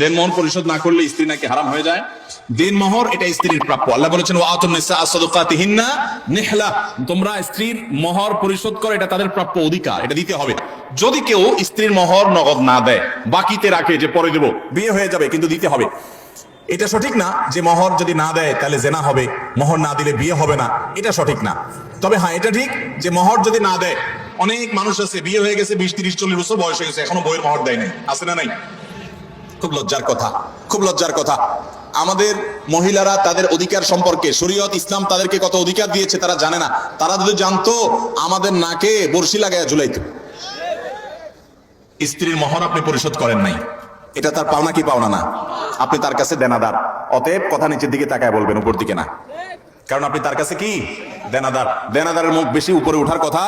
দেন মোহর পরিশোধ না করলে স্ত্রী নাকি হারাম হয়ে যায়। দিন মোহর, এটা স্ত্রীর প্রাপ্য। আল্লাহ বলেছেন ওয়াতুন নিসা সাদাকাতিহিন্না নিহলা। তোমরা স্ত্রীর মোহর পরিশোধ করো, এটা তাদের প্রাপ্য অধিকার, এটা দিতে হবে। যদি কেউ স্ত্রীর মোহর নগদ না দেয়, বাকিতে রাখে যে পরে দেব, বিয়ে হয়ে যাবে, কিন্তু দিতে হবে। এটা সঠিক না, যে মোহর যদি না দেয়, তাহলে জেনা হবে। মোহর না দিলে বিয়ে হবে না, এটা সঠিক না। তবে হ্যাঁ এটা ঠিক যে মোহর যদি না দেয়, অনেক মানুষ আছে, বিয়ে হয়ে গেছে, বিশ, তিরিশ, চল্লিশ বছর বয়স হয়ে গেছে, এখনও বইয়ের মোহর দেয় নাই। আছে না নাই? খুব লজ্জার কথা, খুব লজ্জার কথা। আমাদের মহিলারা তাদের অধিকার সম্পর্কে, শরীয়ত, ইসলাম তাদেরকে কত অধিকার দিয়েছে তারা জানে না। তারা যদি জানতো, আমাদের নাকে বর্ষি লাগায় ঝুলাইতো। স্ত্রীর মহর আপনি পরিশোধ করেন নাই। এটা তার পাওনা কি পাওনা না? আপনি তার কাছে দেনাদার। অতএব কথা নিচের দিকে তাকায় বলবেন, উপর দিকে না। কারণ আপনি তার কাছে কি? দেনাদার। দেনাদারের মুখ বেশি উপরে উঠার কথা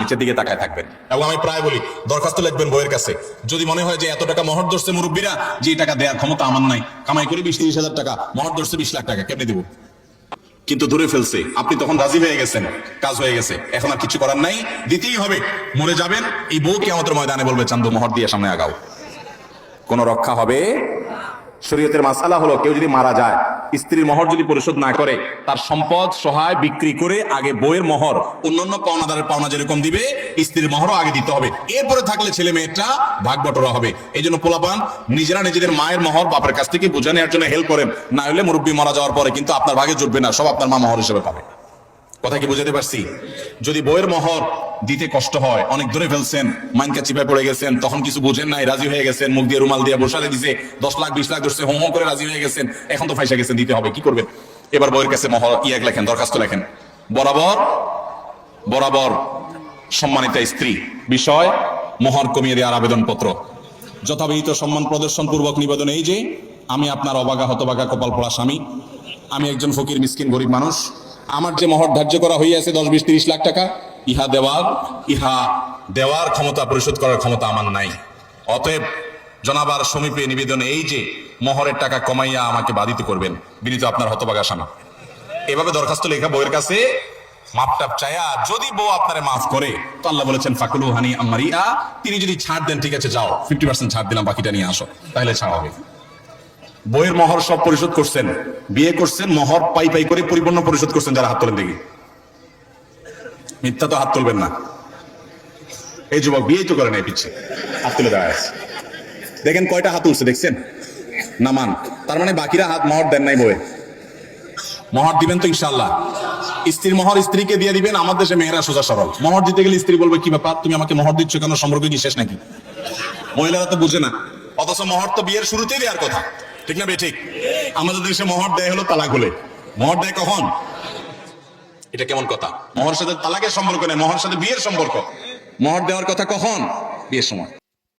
নিচের দিকে তাকায় থাকবেন। এবং আমি প্রায় বলি, দরখাস্ত লিখবেন বইয়ের কাছে। যদি মনে হয় যে এত টাকা মহর ধরছে মুরব্বীরা, যে টাকা দেওয়ার ক্ষমতা আমার নাই, কামাই করি বিশ তিরিশ হাজার টাকা, মহর ধরছে বিশ লাখ টাকা, কেমনে দিব? কিন্তু ধরে ফেলছে। আপনি তখন রাজি হয়ে গেছেন, কাজ হয়ে গেছে। এখন আর কিছু করার নাই, দিতেই হবে। মরে যাবেন, এই বউ কে আমাদের ময়দানে বলবে, চান্দু মহর দিয়ে সামনে আগাও। কোন রক্ষা হবে? শরীয়তের মাসালা হলো, কেউ যদি মারা যায় স্ত্রীর মহর যদি পরিশোধ না করে, তার সম্পদ, সহায় বিক্রি করে আগে বইয়ের মহর, অন্যান্য পাওনাদারের পাওনা যেরকম দিবে, স্ত্রীর মহরও আগে দিতে হবে। এরপরে থাকলে ছেলে মেয়েটা ভাগ বটরা হবে। এই জন্য পোলাপান, নিজেরা নিজেদের মায়ের মহর বাপের কাছ থেকে বুঝে নেওয়ার জন্য হেল্প করেন না হলে মুরব্বী মারা যাওয়ার পরে কিন্তু আপনার ভাগে জুটবে না, সব আপনার মা মহর হিসেবে পাবে। কথা কি বুঝাতে পারছি? যদি বইয়ের মহর দিতে কষ্ট হয়, অনেক ধরে ফেলছেন, মাইনকা চিপায় পড়ে গেছেন, তখন কিছু বুঝেন নাই, রাজি হয়ে গেছেন, মুখ দিয়ে রুমাল দিয়ে বসালে দিছে, দশ লাখ, বিশ লাখ ধরছে হোম করে রাজি হয়ে গেছেন, এখন তো ফাইসা গেছেন দিতে হবে, কি করবেন? এবার বইয়ের কাছে মহর ইয়াক লেখেন, দরখাস্ত লেখেন। বরাবর বরাবর সম্মানিতা স্ত্রী, বিষয়, মোহর কমিয়ে দেওয়ার আবেদনপত্র। যথাবিহিত সম্মান প্রদর্শন পূর্বক নিবেদন এই যে, আমি আপনার অবাগা, হতবাগা, কপাল পড়া স্বামী, আমি একজন ফকির, মিসকিন, গরিব মানুষ আমার যে মহর ধার্য করা হইয়াছে দশ, বিশ, তিরিশ লাখ টাকা, ইহা দেওয়ার ইহা দেওয়ার ক্ষমতা, পরিশোধ করার ক্ষমতা আমার নাই। অতএব জনাবার সমীপে নিবেদন এই যে মহরের টাকা কমাইয়া আমাকে বাধিত করবেন, বিনীত আপনার হতবাগা স্বামী এভাবে দরখাস্ত লেখা বইয়ের কাছে মাপটাপ চায়া যদি বউ আপনারে মাফ করে, তো আল্লাহ বলেছেন ফাকুলু হানি আমারিয়া তিনি যদি ছাড় দেন, ঠিক আছে, যাও। ফিফটি পার্সেন্ট ছাড় দিলাম, বাকিটা নিয়ে আসো। তাহলে ছাড় হবে। বইয়ের মহর সব পরিশোধ করছেন। বিয়ে করছেন, মহর পাই পাই করে পরিপূর্ণ পরিশোধ করছেন যারা হাত তোলেন দেখি। মিথ্যা তো হাত তুলবেন না। এই যুবক বিয়েই তো করে নাই পিছিয়ে হাত তুলে দাঁড়ায় আছে। দেখেন কয়টা হাত তুলছে, দেখছেন? নামান। তার মানে বাকিরা হাত মহর দেন নাই বইয়ে। মহর দিবেন তো ইনশাল্লাহ স্ত্রীর মহর স্ত্রীকে দিয়ে দিবেন, আমার দেশে মেয়েরা সোজা সরল। মহর দিতে গেলে স্ত্রী বলবে, কি ব্যাপার? তুমি আমাকে মহর দিচ্ছ কেন? সম্পর্ক কি শেষ নাকি? মহিলারা তো বুঝে না। অথচ মহর তো বিয়ের শুরুতেই দেওয়ার কথা। ঠিক না বে, ঠিক? আমাদের দেশে মহর দেয় হলো তালাক হলে। মহর দেয় কখন? এটা কেমন কথা? মহর সাথে তালাকের সম্পর্ক নেই, মহর সাথে বিয়ের সম্পর্ক। মহর দেওয়ার কথা কখন? বিয়ের সময়।